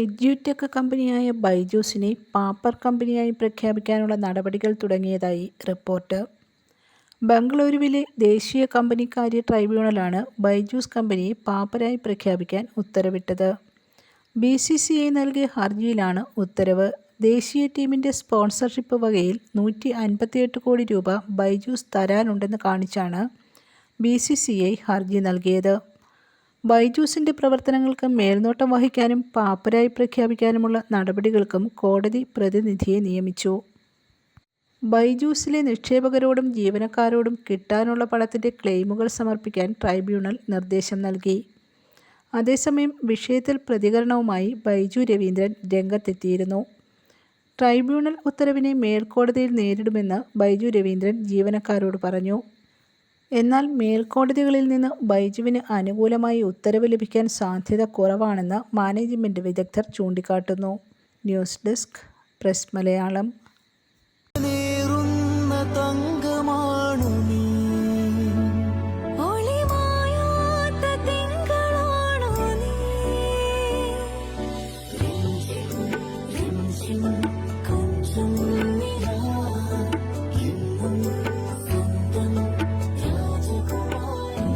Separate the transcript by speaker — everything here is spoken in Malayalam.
Speaker 1: എഡ്യൂടെക് കമ്പനിയായ ബൈജൂസിനെ പാപ്പർ കമ്പനിയായി പ്രഖ്യാപിക്കാനുള്ള നടപടികൾ തുടങ്ങിയതായി റിപ്പോർട്ട്. ബംഗളൂരുവിലെ ദേശീയ കമ്പനിക്കാര്യ ട്രൈബ്യൂണലാണ് ബൈജൂസ് കമ്പനിയെ പാപ്പരായി പ്രഖ്യാപിക്കാൻ ഉത്തരവിട്ടത്. ബി സി സി ഐ നൽകിയ ഹർജിയിലാണ് ഉത്തരവ്. ദേശീയ ടീമിന്റെ സ്പോൺസർഷിപ്പ് വകയിൽ നൂറ്റി അൻപത്തിയെട്ട് കോടി രൂപ ബൈജൂസ് തരാനുണ്ടെന്ന് കാണിച്ചാണ് ബി സി സി ഐ ഹർജി നൽകിയത്. ബൈജൂസിന്റെ പ്രവർത്തനങ്ങൾക്ക് മേൽനോട്ടം വഹിക്കാനും പാപ്പരായി പ്രഖ്യാപിക്കാനുമുള്ള നടപടികൾക്കും കോടതി പ്രതിനിധിയെ നിയമിച്ചു. ബൈജൂസിലെ നിക്ഷേപകരോടും ജീവനക്കാരോടും കിട്ടാനുള്ള പണത്തിന്റെ ക്ലെയിമുകൾ സമർപ്പിക്കാൻ ട്രൈബ്യൂണൽ നിർദ്ദേശം നൽകി. അതേസമയം വിഷയത്തിൽ പ്രതികരണവുമായി ബൈജു രവീന്ദ്രൻ രംഗത്തെത്തിയിരുന്നു. ട്രൈബ്യൂണൽ ഉത്തരവിനെ മേൽക്കോടതിയിൽ നേരിടുമെന്ന് ബൈജു രവീന്ദ്രൻ ജീവനക്കാരോട് പറഞ്ഞു. എന്നാൽ മേൽക്കോടതികളിൽ നിന്ന് ബൈജുവിന് അനുകൂലമായി ഉത്തരവ് ലഭിക്കാൻ സാധ്യത കുറവാണെന്ന് മാനേജ്മെന്റ് വിദഗ്ധർ ചൂണ്ടിക്കാട്ടുന്നു. News desk press Malayalam.
Speaker 2: Thank തങ്കമാണു